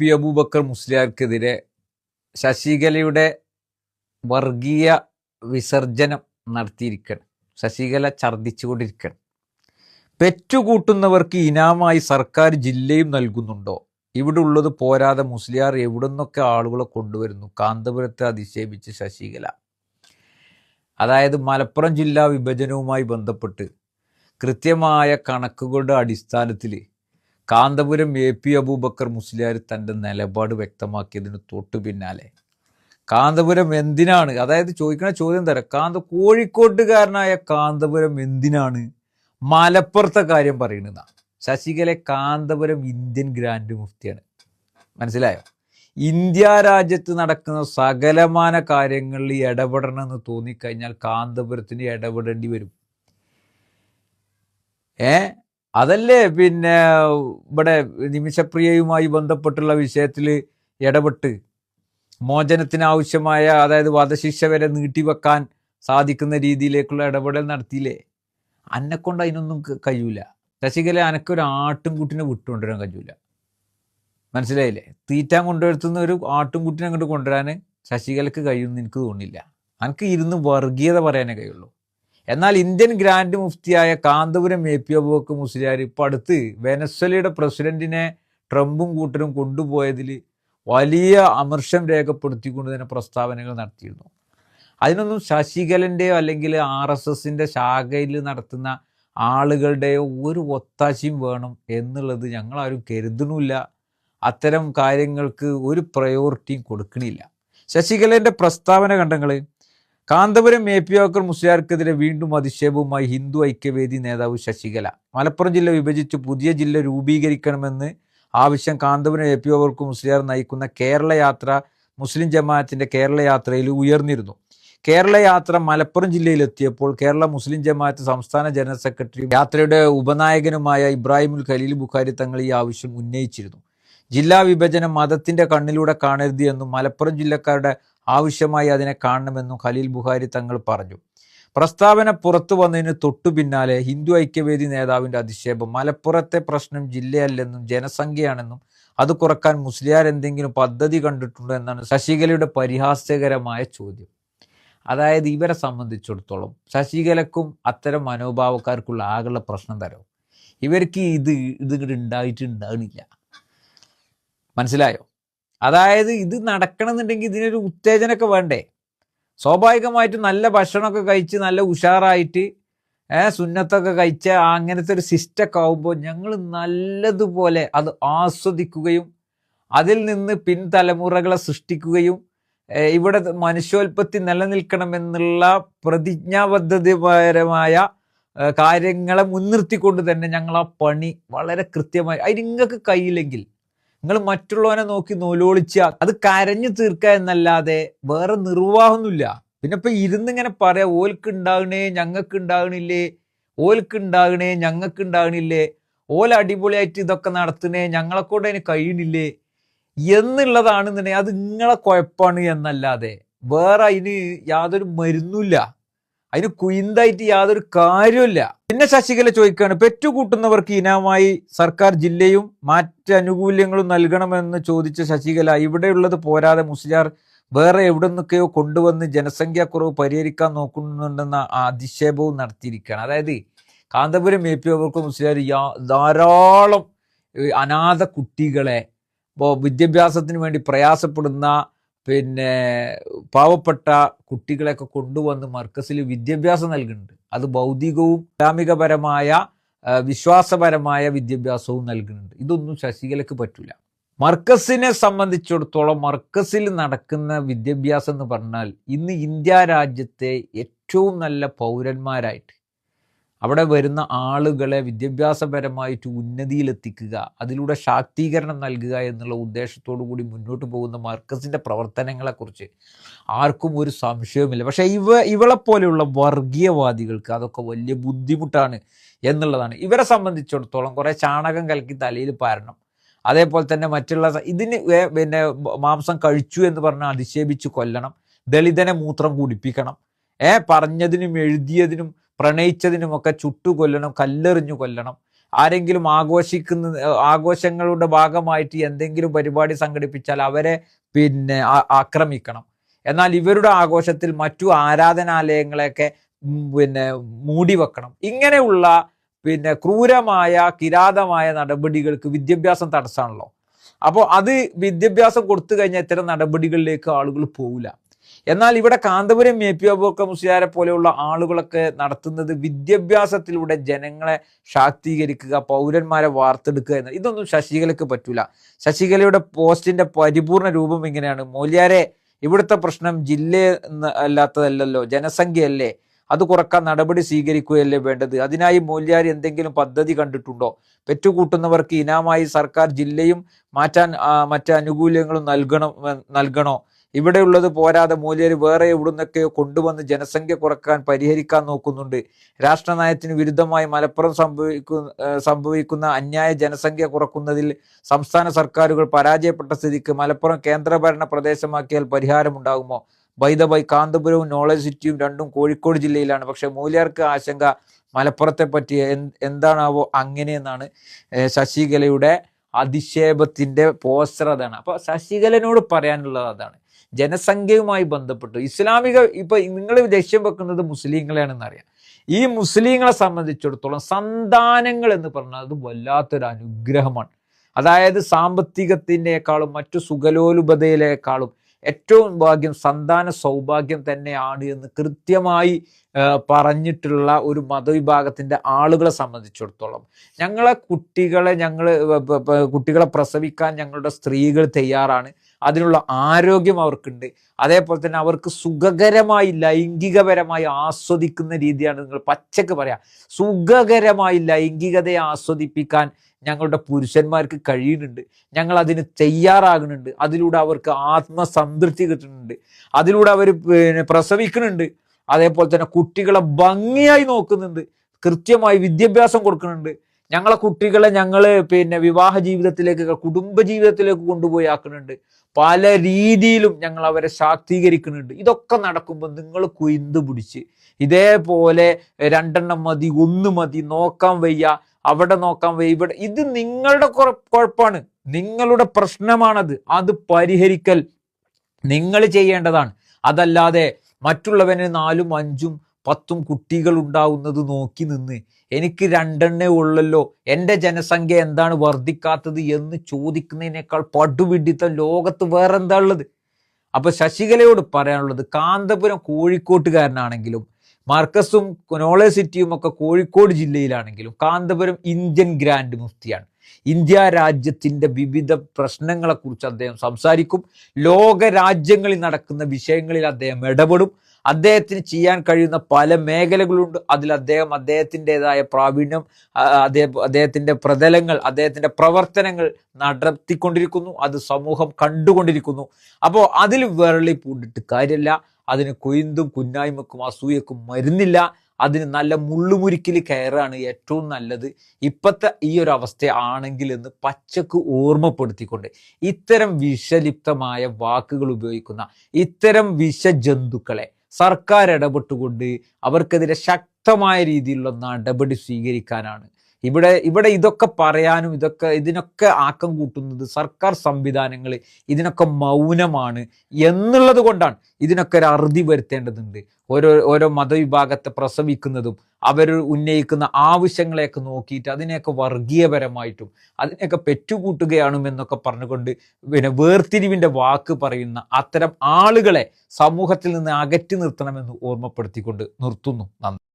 P Abubakar മുസ്ലിയാർക്കെതിരെ ശശികലയുടെ വർഗീയ വിസർജനം നടത്തിയിരിക്കണം. ശശികല ഛർദ്ദിച്ചുകൊണ്ടിരിക്കണം. പെറ്റുകൂട്ടുന്നവർക്ക് ഇനാമായി സർക്കാർ ജില്ലയും നൽകുന്നുണ്ടോ? ഇവിടെ ഉള്ളത് പോരാതെ മുസ്ലിയാർ എവിടെ നിന്നൊക്കെ ആളുകളെ കൊണ്ടുവരുന്നു? കാന്തപുരത്തെ അധിക്ഷേപിച്ച് ശശികല. അതായത് മലപ്പുറം ജില്ലാ വിഭജനവുമായി ബന്ധപ്പെട്ട് കൃത്യമായ കണക്കുകളുടെ അടിസ്ഥാനത്തിൽ കാന്തപുരം എ പി അബൂബക്കർ മുസ്ലിയാർ തന്റെ നിലപാട് വ്യക്തമാക്കിയതിന് തൊട്ടു പിന്നാലെ. കാന്തപുരം എന്തിനാണ്? അതായത് ചോദിക്കണ ചോദ്യം തരാം കാന്ത കോഴിക്കോട്ടുകാരനായ കാന്തപുരം എന്തിനാണ്? മലപ്പുറത്തെ കാര്യം പറയുന്നതാണ് ശശികല കാന്തപുരം ഇന്ത്യൻ ഗ്രാൻഡ് മുഫ്തിയാണ് മനസ്സിലായോ? ഇന്ത്യ രാജ്യത്ത് നടക്കുന്ന സകലമാന കാര്യങ്ങളിൽ ഇടപെടണമെന്ന് തോന്നിക്കഴിഞ്ഞാൽ കാന്തപുരത്തിന് ഇടപെടേണ്ടി വരും. ഏ? അതല്ലേ പിന്നെ ഇവിടെ നിമിഷപ്രിയയുമായി ബന്ധപ്പെട്ടുള്ള വിഷയത്തിൽ ഇടപെട്ട് മോചനത്തിനാവശ്യമായ അതായത് വധശിക്ഷ വരെ നീട്ടിവെക്കാൻ സാധിക്കുന്ന രീതിയിലേക്കുള്ള ഇടപെടൽ നടത്തിയില്ലേ? അന്നെക്കൊണ്ട് അതിനൊന്നും കഴിയൂല. ശശികല അനക്കൊരു ആട്ടുംകുട്ടിനെ വിട്ടുകൊണ്ടുവരാൻ കഴിയൂല. മനസ്സിലായില്ലേ? തീറ്റാൻ കൊണ്ടുവരുത്തുന്ന ഒരു ആട്ടുംകുട്ടിനെ അങ്ങോട്ട് കൊണ്ടുവരാൻ ശശികലക്ക് കഴിയുമെന്ന് എനിക്ക് തോന്നില്ല എനിക്ക് ഇരുന്ന് വർഗീയത പറയാനേ കഴിയുള്ളൂ. എന്നാൽ ഇന്ത്യൻ ഗ്രാൻഡ് മുഫ്തിയായ കാന്തപുരം എ പി അബുബക്ക് മുസ്ലിയാർ ഇപ്പം അടുത്ത് വെനസ്വലയുടെ പ്രസിഡന്റിനെ ട്രംപും കൂട്ടരും കൊണ്ടുപോയതിൽ വലിയ അമർഷം രേഖപ്പെടുത്തിക്കൊണ്ട് തന്നെ പ്രസ്താവനകൾ നടത്തിയിരുന്നു. അതിനൊന്നും ശശികലന്റെയോ അല്ലെങ്കിൽ ആർ എസ് എസിന്റെ ശാഖയിൽ നടത്തുന്ന ആളുകളുടെയോ ഒരു ഒത്താശയും വേണം എന്നുള്ളത് ഞങ്ങളാരും കരുതണില്ല അത്തരം കാര്യങ്ങൾക്ക് ഒരു പ്രയോറിറ്റിയും കൊടുക്കണില്ല. ശശികലന്റെ പ്രസ്താവന കണ്ടങ്ങൾ കാന്തപുരം എ പി അബക്കർ മുസ്ലിയാർക്കെതിരെ വീണ്ടും അധിക്ഷേപവുമായി ഹിന്ദു ഐക്യവേദി നേതാവ് ശശികല. മലപ്പുറം ജില്ല വിഭജിച്ച് പുതിയ ജില്ല രൂപീകരിക്കണമെന്ന് ആവശ്യം കാന്തപുരം എ പി അബക്കർ മുസ്ലിയാർ നയിക്കുന്ന കേരള യാത്ര മുസ്ലിം ജമാഅത്തിന്റെ കേരള യാത്രയിൽ ഉയർന്നിരുന്നു. കേരള യാത്ര മലപ്പുറം ജില്ലയിലെത്തിയപ്പോൾ കേരള മുസ്ലിം ജമാഅത്ത് സംസ്ഥാന ജനറൽ സെക്രട്ടറി യാത്രയുടെ ഉപനായകനുമായ ഇബ്രാഹിമുൽ ഖലീൽ ബുഖാരി തങ്ങൾ ഈ ആവശ്യം ഉന്നയിച്ചിരുന്നു. ജില്ലാ വിഭജനം മതത്തിന്റെ കണ്ണിലൂടെ കാണരുത് എന്നും മലപ്പുറം ജില്ലക്കാരുടെ ആവശ്യമായി അതിനെ കാണണമെന്നും ഖലീൽ ബുഹാരി തങ്ങൾ പറഞ്ഞു. പ്രസ്താവന പുറത്തു വന്നതിന് തൊട്ടു പിന്നാലെ ഹിന്ദു ഐക്യവേദി നേതാവിന്റെ അധിക്ഷേപം മലപ്പുറത്തെ പ്രശ്നം ജില്ലയല്ലെന്നും ജനസംഖ്യയാണെന്നും അത് കുറയ്ക്കാൻ മുസ്ലിയാർ എന്തെങ്കിലും പദ്ധതി കണ്ടിട്ടുണ്ടോ എന്നാണ് ശശികലയുടെ പരിഹാസ്യകരമായ ചോദ്യം. അതായത് ഇവരെ സംബന്ധിച്ചിടത്തോളം ശശികലക്കും അത്തരം മനോഭാവക്കാർക്കുള്ള ആകെയുള്ള പ്രശ്നം തരോ? ഇവർക്ക് ഇത് ഇത് ഇങ്ങോട്ട് ഉണ്ടായിട്ട് മനസ്സിലായോ? അതായത് ഇത് നടക്കണമെന്നുണ്ടെങ്കിൽ ഇതിനൊരു ഉത്തേജനമൊക്കെ വേണ്ടേ? സ്വാഭാവികമായിട്ടും നല്ല ഭക്ഷണമൊക്കെ കഴിച്ച് നല്ല ഉഷാറായിട്ട് സുന്നത്തൊക്കെ കഴിച്ച അങ്ങനത്തെ ഒരു സിസ്റ്റമൊക്കെ ആവുമ്പോൾ ഞങ്ങൾ നല്ലതുപോലെ അത് ആസ്വദിക്കുകയും അതിൽ നിന്ന് പിൻതലമുറകളെ സൃഷ്ടിക്കുകയും ഇവിടെ മനുഷ്യോൽപത്തി നിലനിൽക്കണമെന്നുള്ള പ്രതിജ്ഞാബദ്ധതപരമായ കാര്യങ്ങളെ മുൻനിർത്തിക്കൊണ്ട് തന്നെ ഞങ്ങൾ ആ പണി വളരെ കൃത്യമായി അതിന് നിങ്ങൾക്ക് കഴിയില്ലെങ്കിൽ നിങ്ങൾ മറ്റുള്ളവനെ നോക്കി നൂലോളിച്ച അത് കരഞ്ഞു തീർക്കുക എന്നല്ലാതെ വേറെ നിർവാഹമൊന്നുമില്ല. പിന്നെ ഇപ്പൊ ഇരുന്നിങ്ങനെ പറയാം ഓൽക്ക് ഉണ്ടാകണേ ഞങ്ങൾക്ക് ഉണ്ടാകണില്ലേ ഓൽക്ക് ഉണ്ടാകണേ ഞങ്ങൾക്ക് ഉണ്ടാകണില്ലേ ഓല അടിപൊളിയായിട്ട് ഇതൊക്കെ നടത്തണേ ഞങ്ങളെ കൊണ്ട് അതിന് കഴിയണില്ലേ എന്നുള്ളതാണെന്നുണ്ടെങ്കിൽ അത് നിങ്ങളെ കുഴപ്പമാണ് എന്നല്ലാതെ വേറെ അതിന് യാതൊരു മരുന്നുമില്ല. അതിന് കുയിന്തായിട്ട് യാതൊരു കാര്യമില്ല പിന്നെ ശശികല ചോദിക്കുകയാണ് പെറ്റുകൂട്ടുന്നവർക്ക് ഇനമായി സർക്കാർ ജില്ലയും മറ്റ് ആനുകൂല്യങ്ങളും നൽകണമെന്ന് ചോദിച്ച ശശികല ഇവിടെയുള്ളത് പോരാതെ മുസ്ലിയാർ വേറെ എവിടെ നിന്നൊക്കെയോ കൊണ്ടുവന്ന് ജനസംഖ്യാക്കുറവ് പരിഹരിക്കാൻ നോക്കുന്നുണ്ടെന്ന അധിക്ഷേപവും നടത്തിയിരിക്കുകയാണ്. അതായത് കാന്തപുരം എ പി അവർക്ക് മുസ്ലിയാർ ധാരാളം അനാഥ കുട്ടികളെ ഇപ്പോൾ വിദ്യാഭ്യാസത്തിന് വേണ്ടി പ്രയാസപ്പെടുന്ന പിന്നെ പാവപ്പെട്ട കുട്ടികളെയൊക്കെ കൊണ്ടുവന്ന് മർക്കസിൽ വിദ്യാഭ്യാസം നൽകുന്നുണ്ട്. അത് ഭൗതികവും ഇസ്ലാമികപരമായ വിശ്വാസപരമായ വിദ്യാഭ്യാസവും നൽകുന്നുണ്ട്. ഇതൊന്നും ശശികലയ്ക്ക് പറ്റില്ല മർക്കസിനെ സംബന്ധിച്ചിടത്തോളം മർക്കസിൽ നടക്കുന്ന വിദ്യാഭ്യാസം എന്ന് പറഞ്ഞാൽ ഇന്ന് ഇന്ത്യ രാജ്യത്തെ ഏറ്റവും നല്ല പൗരന്മാരായിട്ട് അവിടെ വരുന്ന ആളുകളെ വിദ്യാഭ്യാസപരമായിട്ട് ഉന്നതിയിലെത്തിക്കുക അതിലൂടെ ശാക്തീകരണം നൽകുക എന്നുള്ള ഉദ്ദേശത്തോടു കൂടി മുന്നോട്ട് പോകുന്ന മർക്കസിന്റെ പ്രവർത്തനങ്ങളെക്കുറിച്ച് ആർക്കും ഒരു സംശയവുമില്ല. പക്ഷേ ഇവ ഇവളെപ്പോലെയുള്ള വർഗീയവാദികൾക്ക് അതൊക്കെ വലിയ ബുദ്ധിമുട്ടാണ് എന്നുള്ളതാണ്. ഇവരെ സംബന്ധിച്ചിടത്തോളം കുറേ ചാണകം കലക്കി തലയിൽ പാരണം. അതേപോലെ തന്നെ മറ്റുള്ള ഇതിന് പിന്നെ മാംസം കഴിച്ചു എന്ന് പറഞ്ഞാൽ അധിക്ഷേപിച്ച് കൊല്ലണം. ദളിതനെ മൂത്രം കുടിപ്പിക്കണം. ഏ പറഞ്ഞതിനും എഴുതിയതിനും പ്രണയിച്ചതിനുമൊക്കെ ചുട്ടുകൊല്ലണം കല്ലെറിഞ്ഞു കൊല്ലണം. ആരെങ്കിലും ആഘോഷിക്കുന്ന ആഘോഷങ്ങളുടെ ഭാഗമായിട്ട് എന്തെങ്കിലും പരിപാടി സംഘടിപ്പിച്ചാൽ അവരെ പിന്നെ ആക്രമിക്കണം. എന്നാൽ ഇവരുടെ ആഘോഷത്തിൽ മറ്റു ആരാധനാലയങ്ങളെയൊക്കെ പിന്നെ മൂടി വെക്കണം ഇങ്ങനെയുള്ള പിന്നെ ക്രൂരമായ കിരാതമായ നടപടികൾക്ക് വിദ്യാഭ്യാസം തടസ്സമാണല്ലോ. അപ്പോൾ അത് വിദ്യാഭ്യാസം കൊടുത്തു കഴിഞ്ഞാൽ ഇത്തരം നടപടികളിലേക്ക് ആളുകൾ പോവില്ല. എന്നാൽ ഇവിടെ കാന്തപുരം അബൂക്ക മുസ്ലിയാരെ പോലെയുള്ള ആളുകളൊക്കെ നടത്തുന്നത് വിദ്യാഭ്യാസത്തിലൂടെ ജനങ്ങളെ ശാക്തീകരിക്കുക പൗരന്മാരെ വാർത്തെടുക്കുക എന്ന. ഇതൊന്നും ശശികലയ്ക്ക് പറ്റൂല. ശശികലയുടെ പോസ്റ്റിന്റെ പരിപൂർണ രൂപം ഇങ്ങനെയാണ്. മൂല്യാരെ ഇവിടുത്തെ പ്രശ്നം ജില്ല അല്ലാത്തതല്ലോ ജനസംഖ്യയല്ലേ. അത് കുറയ്ക്കാൻ നടപടി സ്വീകരിക്കുകയല്ലേ വേണ്ടത്? അതിനായി മൂല്യാരി എന്തെങ്കിലും പദ്ധതി കണ്ടിട്ടുണ്ടോ? പെറ്റുകൂട്ടുന്നവർക്ക് ഇനാമായി സർക്കാർ ജില്ലയും മാറ്റാൻ മറ്റു മറ്റ് ആനുകൂല്യങ്ങളും നൽകണം നൽകണോ? ഇവിടെയുള്ളത് പോരാതെ മൂല്യര് വേറെ എവിടുന്നൊക്കെയോ കൊണ്ടുവന്ന് ജനസംഖ്യ കുറയ്ക്കാൻ പരിഹരിക്കാൻ നോക്കുന്നുണ്ട്. രാഷ്ട്രനയത്തിന് വിരുദ്ധമായി മലപ്പുറം സംഭവിക്കുന്ന സംഭവിക്കുന്ന അന്യായ ജനസംഖ്യ കുറക്കുന്നതിൽ സംസ്ഥാന സർക്കാരുകൾ പരാജയപ്പെട്ട സ്ഥിതിക്ക് മലപ്പുറം കേന്ദ്രഭരണ പ്രദേശമാക്കിയാൽ പരിഹാരമുണ്ടാകുമോ? ബൈദബൈ കാന്തപുരവും നോളജ് സിറ്റിയും രണ്ടും കോഴിക്കോട് ജില്ലയിലാണ്. പക്ഷെ മൂല്യർക്ക് ആശങ്ക മലപ്പുറത്തെ പറ്റിയ എന്താണാവോ അങ്ങനെയെന്നാണ് ശശികലയുടെ അധിക്ഷേപത്തിന്റെ പോസ്റ്റർ അതാണ്. അപ്പൊ ശശികലനോട് പറയാനുള്ളത് അതാണ്. ജനസംഖ്യയുമായി ബന്ധപ്പെട്ട് ഇസ്ലാമിക ഇപ്പൊ നിങ്ങൾ ലക്ഷ്യം വെക്കുന്നത് മുസ്ലിങ്ങളെയാണെന്ന് അറിയാം ഈ മുസ്ലിങ്ങളെ സംബന്ധിച്ചിടത്തോളം സന്താനങ്ങൾ എന്ന് പറഞ്ഞാൽ അത് വല്ലാത്തൊരു അനുഗ്രഹമാണ്. അതായത് സാമ്പത്തികത്തിനേക്കാളും മറ്റു സുഖലോലുപതയിലേക്കാളും ഏറ്റവും ഭാഗ്യം സന്താന സൗഭാഗ്യം തന്നെയാണ് എന്ന് കൃത്യമായി പറഞ്ഞിട്ടുള്ള ഒരു മതവിഭാഗത്തിന്റെ ആളുകളെ സംബന്ധിച്ചിടത്തോളം. ഞങ്ങളെ കുട്ടികളെ ഞങ്ങൾ കുട്ടികളെ പ്രസവിക്കാൻ ഞങ്ങളുടെ സ്ത്രീകൾ തയ്യാറാണ്. അതിനുള്ള ആരോഗ്യം അവർക്കുണ്ട്. അതേപോലെ തന്നെ അവർക്ക് സുഖകരമായി ലൈംഗികപരമായി ആസ്വദിക്കുന്ന രീതിയാണ് നിങ്ങൾ പച്ചക്ക് പറയാം. സുഖകരമായി ലൈംഗികതയെ ആസ്വദിപ്പിക്കാൻ ഞങ്ങളുടെ പുരുഷന്മാർക്ക് കഴിയുന്നുണ്ട്. ഞങ്ങൾ അതിന് തയ്യാറാകുന്നുണ്ട്. അതിലൂടെ അവർക്ക് ആത്മസംതൃപ്തി കിട്ടുന്നുണ്ട്. അതിലൂടെ അവർ പിന്നെ പ്രസവിക്കുന്നുണ്ട്. അതേപോലെ തന്നെ കുട്ടികളെ ഭംഗിയായി നോക്കുന്നുണ്ട്. കൃത്യമായി വിദ്യാഭ്യാസം കൊടുക്കുന്നുണ്ട്. ഞങ്ങളെ കുട്ടികളെ ഞങ്ങൾ പിന്നെ വിവാഹ ജീവിതത്തിലേക്ക് കുടുംബ ജീവിതത്തിലേക്ക് കൊണ്ടുപോയി ആക്കുന്നുണ്ട്. പല രീതിയിലും ഞങ്ങൾ അവരെ ശാക്തീകരിക്കുന്നുണ്ട്. ഇതൊക്കെ നടക്കുമ്പോൾ നിങ്ങൾ കുയിന്ത് പിടിച്ച് ഇതേപോലെ രണ്ടെണ്ണം മതി ഒന്ന് മതി നോക്കാൻ വയ്യ അവിടെ നോക്കാം വയ്യ ഇവിടെ ഇത് നിങ്ങളുടെ കുഴ- കുഴപ്പമാണ് നിങ്ങളുടെ പ്രശ്നമാണത്. അത് പരിഹരിക്കൽ നിങ്ങൾ ചെയ്യേണ്ടതാണ്. അതല്ലാതെ മറ്റുള്ളവന് നാലും അഞ്ചും പത്തും കുട്ടികൾ ഉണ്ടാവുന്നത് നോക്കി നിന്ന് എനിക്ക് രണ്ടെണ്ണേ ഉള്ളല്ലോ. എന്റെ ജനസംഖ്യ എന്താണ് വർദ്ധിക്കാത്തത് എന്ന് ചോദിക്കുന്നതിനേക്കാൾ പടുപിടിത്തം ലോകത്ത് വേറെന്താ ഉള്ളത്? അപ്പൊ ശശികലയോട് പറയാനുള്ളത് കാന്തപുരം കോഴിക്കോട്ടുകാരനാണെങ്കിലും മാർക്കസും കൊനോള സിറ്റിയും ഒക്കെ കോഴിക്കോട് ജില്ലയിലാണെങ്കിലും കാന്തപുരം ഇന്ത്യൻ ഗ്രാൻഡ് മുഫ്തിയാണ്. ഇന്ത്യ രാജ്യത്തിന്റെ വിവിധ പ്രശ്നങ്ങളെക്കുറിച്ച് അദ്ദേഹം സംസാരിക്കും. ലോക രാജ്യങ്ങളിൽ നടക്കുന്ന വിഷയങ്ങളിൽ അദ്ദേഹം ഇടപെടും. അദ്ദേഹത്തിന് ചെയ്യാൻ കഴിയുന്ന പല മേഖലകളുണ്ട്. അതിൽ അദ്ദേഹം അദ്ദേഹത്തിന്റെതായ പ്രാവീണ്യം അദ്ദേഹം അദ്ദേഹത്തിന്റെ പ്രതലങ്ങൾ അദ്ദേഹത്തിന്റെ പ്രവർത്തനങ്ങൾ നടത്തിക്കൊണ്ടിരിക്കുന്നു. അത് സമൂഹം കണ്ടുകൊണ്ടിരിക്കുന്നു. അപ്പോൾ അതിൽ വിരളി പൂണ്ടിട്ട് കാര്യമില്ല. അതിന് കൊയ്ന്തും കുന്നായ്മക്കും അസൂയക്കും മരുന്നില്ല. അതിന് നല്ല മുള്ളുമുരുക്കിൽ കയറാണ് ഏറ്റവും നല്ലത്. ഇപ്പോഴത്തെ ഈ ഒരു അവസ്ഥ ആണെങ്കിൽ എന്ന് പച്ചക്ക് ഓർമ്മപ്പെടുത്തിക്കൊണ്ട് ഇത്തരം വിഷലിപ്തമായ വാക്കുകൾ ഉപയോഗിക്കുന്ന ഇത്തരം വിഷജന്തുക്കളെ സർക്കാർ ഇടപെട്ടുകൊണ്ട് അവർക്കെതിരെ ശക്തമായ രീതിയിലുള്ള നടപടി സ്വീകരിക്കാനാണ് ഇവിടെ ഇവിടെ ഇതൊക്കെ പറയാനും ഇതൊക്കെ ഇതിനൊക്കെ ആക്കം കൂട്ടുന്നത് സർക്കാർ സംവിധാനങ്ങൾ ഇതിനൊക്കെ മൗനമാണ് എന്നുള്ളത് കൊണ്ടാണ് ഇതിനൊക്കെ ഒരു അറുതി വരുത്തേണ്ടതുണ്ട്. ഓരോ ഓരോ മതവിഭാഗത്തെ പ്രസവിക്കുന്നതും അവർ ഉന്നയിക്കുന്ന ആവശ്യങ്ങളെയൊക്കെ നോക്കിയിട്ട് അതിനെയൊക്കെ വർഗീയപരമായിട്ടും അതിനെയൊക്കെ പെറ്റുകൂട്ടുകയാണ് എന്നൊക്കെ പറഞ്ഞുകൊണ്ട് പിന്നെ വേർതിരിവിന്റെ വാക്ക് പറയുന്ന അത്തരം ആളുകളെ സമൂഹത്തിൽ നിന്ന് അകറ്റി നിർത്തണമെന്ന് ഓർമ്മപ്പെടുത്തിക്കൊണ്ട് നിർത്തുന്നു. നന്ദി.